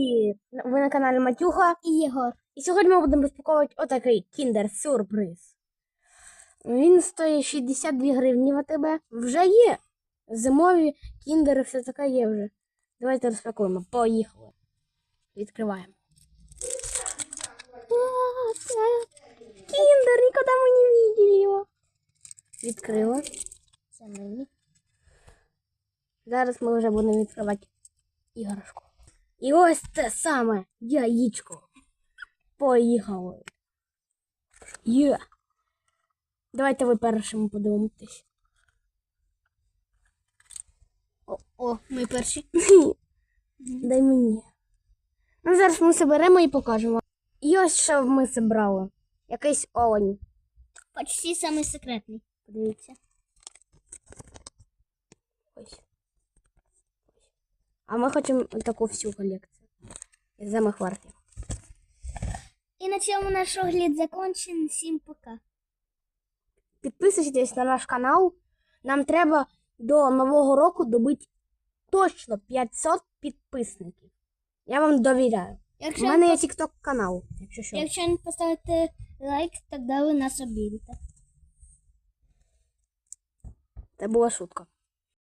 Привіт! Ви на каналі Матюха. І Єгор. І сьогодні ми будемо розпаковувати отакий кіндер-сюрприз. Він стоїть 62 гривні в АТБ. Вже є. Зимові кіндери, все таке є вже. Давайте розпакуємо. Поїхали. Відкриваємо. Кіндер, ніколи ми не видели його. Відкрила. Це мені. Зараз ми вже будемо відкривати іграшку. І ось те саме яєчко. Поїхали. Є. Давайте ви першими подивитесь. О, о, ми перші. Дай мені. Ну, зараз ми соберемо і покажемо. І ось що ми зібрали. Якийсь олень. Почти самий секретний. Подивіться. Ось. А ми хочемо таку всю колекцію. Із самих вартих. І на цьому наш огляд закончен. Всім пока. Підписуйтесь на наш канал. Нам треба до Нового року добити точно 500 підписників. Я вам довіряю. У Якщо, мене є TikTok канал, якщо що. якщо не поставите лайк, тоді ви нас обідете. Це була шутка.